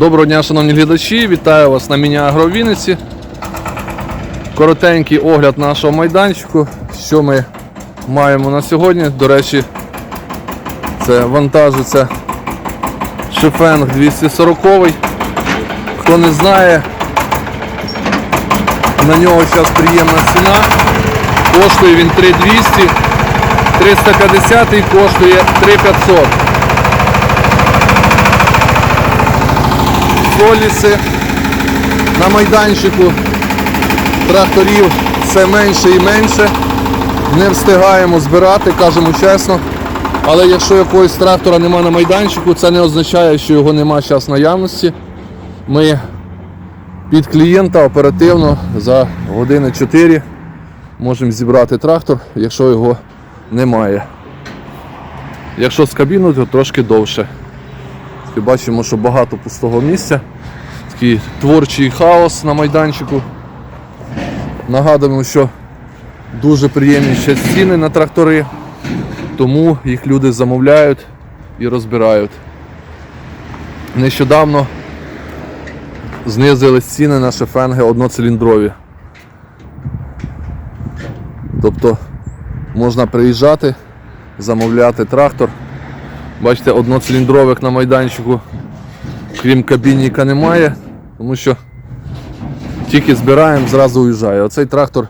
Доброго дня, шановні глядачі, вітаю вас на міні-агро Вінниці. Коротенький огляд нашого майданчику, що ми маємо на сьогодні. До речі, це вантажиться Шифенг 240. Хто не знає, на нього зараз приємна ціна. Коштує він 3200, 350 і коштує 3500. Соліси на майданчику тракторів все менше і менше. Не встигаємо збирати, кажемо чесно. Але якщо якогось трактора немає на майданчику, це не означає, що його немає зараз наявності. Ми під клієнта оперативно за години 4 можемо зібрати трактор, якщо його немає. Якщо з кабіну, то трошки довше. І бачимо, що багато пустого місця. Такий творчий хаос на майданчику. Нагадуємо, що дуже приємні ще ціни на трактори, тому їх люди замовляють і розбирають. Нещодавно знизили ціни на шефенги одноциліндрові. Тобто можна приїжджати, замовляти трактор. Бачите, одноциліндрових на майданчику, крім кабінника, немає, тому що тільки збираємо, зразу уїжджає. Оцей трактор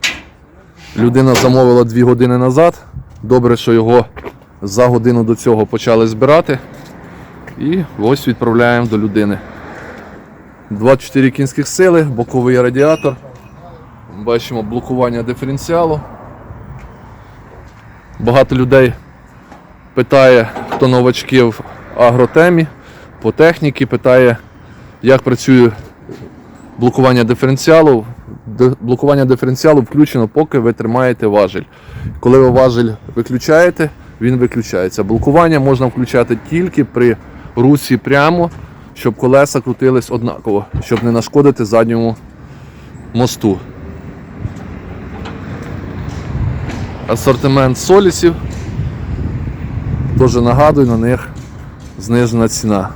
людина замовила 2 години назад. Добре, що його за годину до цього почали збирати. І ось відправляємо до людини. 24 кінських сили, боковий радіатор. Бачимо блокування диференціалу. Багато людей питає, хто новачки в агротемі, по техніці, питає, як працює блокування диференціалу. Блокування диференціалу включено, поки ви тримаєте важель. Коли ви важель виключаєте, він виключається. Блокування можна включати тільки при русі прямо, щоб колеса крутились однаково, щоб не нашкодити задньому мосту. Асортимент солісів. Теж нагадую, на них знижена ціна.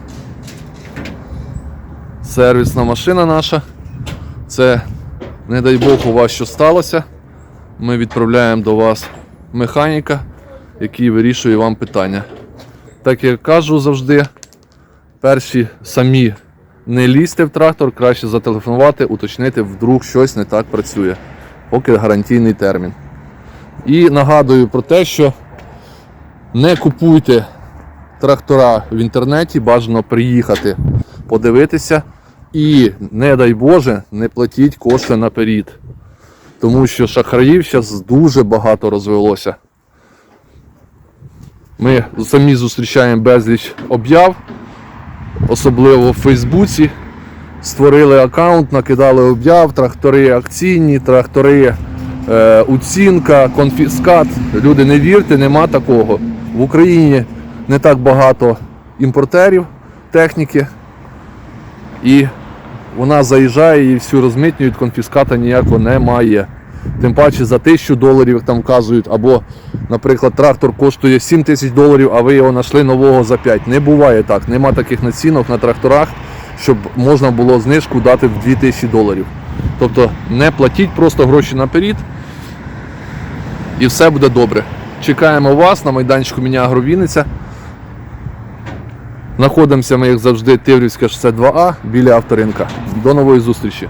Сервісна машина наша. Це, не дай Бог, у вас що сталося. Ми відправляємо до вас механіка, який вирішує вам питання. Так як кажу завжди, перші самі не лізьте в трактор, краще зателефонувати, уточнити, вдруг щось не так працює, поки гарантійний термін. І нагадую про те, що не купуйте трактора в інтернеті, бажано приїхати, подивитися і, не дай Боже, не платіть кошти наперед. Тому що шахраїв зараз дуже багато розвелося. Ми самі зустрічаємо безліч об'яв, особливо в Фейсбуці. Створили аккаунт, накидали об'яв, трактори акційні, трактори е, оцінка, конфіскат. Люди не вірте, нема такого. В Україні не так багато імпортерів техніки. І вона заїжджає і всю розмитнюють, конфіската ніякого немає. Тим паче за тисячу доларів там вказують, або, наприклад, трактор коштує 7 тисяч доларів, а ви його знайшли нового за 5. Не буває так. Нема таких націнок на тракторах, щоб можна було знижку дати в 2 тисячі доларів. Тобто не платіть просто гроші наперед і все буде добре. Чекаємо вас на майданчику Міні-Агро Вінниця. Знаходимося ми, як завжди, Тиврівське шосе 2А біля авторинка. До нової зустрічі!